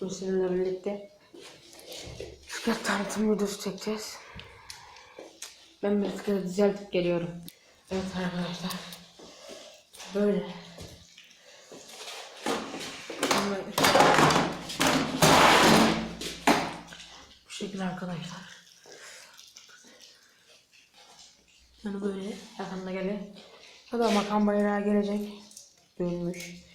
Bu sizinle birlikte bisiklet tanıtım videosu çekeceğiz. Ben bisikleti düzeltip geliyorum. Evet arkadaşlar. Böyle. Bu şekilde arkadaşlar. Yani böyle yakında gelir. Ya da makam bayrağı gelecek. Dönmüş.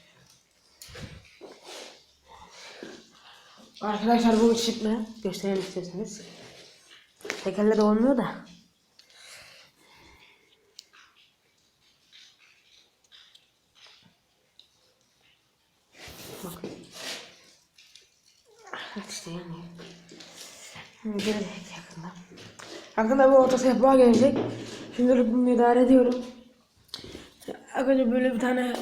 Arkadaşlar bu ışıklı gösterelim isterseniz. Tekerle de olmuyor da. Bakın. Evet işte yanıyor. Gelecek yakında. Yakında bu orta sehpa gelecek. Şimdilik bunu idare ediyorum. Arkadaşlar böyle bir tane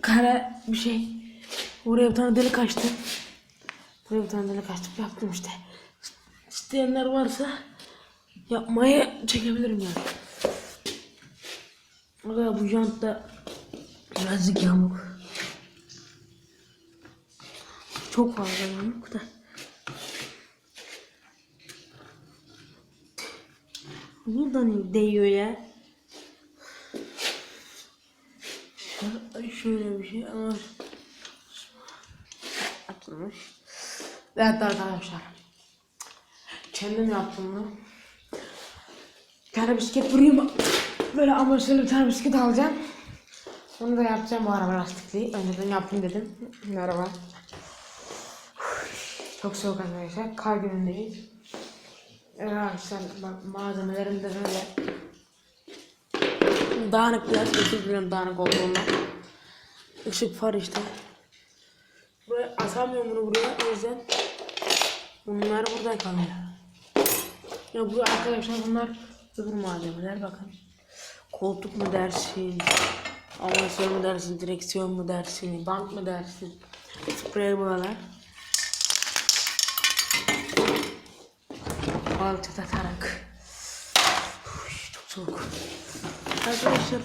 kare bir şey. Buraya bir tane delik açtım. Buraya bir tane delik açtım. Yaptım işte. İsteyenler varsa yapmayı çekebilirim yani. Da bu jant da birazcık yamuk. Çok fazla yamuk da. Buradan değiyor ya. Şöyle, bir şey ama atılmış. Evet arkadaşlar. Kendim yaptım bunu. Bir tane bisiklet vurayım. Böyle amaçlı bir tane bisiklet alacağım. Onu da yapacağım bu araba lastikli. Önceden yaptım dedim. Merhaba. Çok soğuk arkadaşlar. Kar günündeyiz. Arkadaşlar bak malzemelerim de böyle. Dağınık biraz özür dilerim dağınık olduğundan. Işık far işte. Buraya asamıyorum bunu buraya o yüzden bunlar burada kalıyor. Ya bu arkadaşlar bunlar öbür malzemeler bakın. Koltuk mu dersin? Amasör mu dersin? Direksiyon mu dersin? Bank mı dersin? Sprey boyalar. Altıda tarak. Uf, Çok soğuk. Arkadaşlar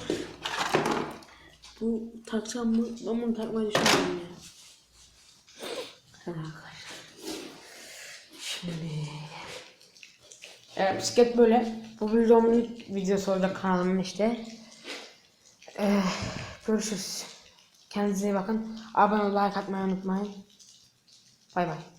bu taksam mı? Ben bunu takmayı düşünüyorum ya. Arkadaşlar. Şimdi Evet, bisiklet böyle. Bu videomun ilk videosu olacak kanalımın işte. Ee, görüşürüz. Kendinize iyi bakın. Abone ol, like atmayı unutmayın. Bay bay.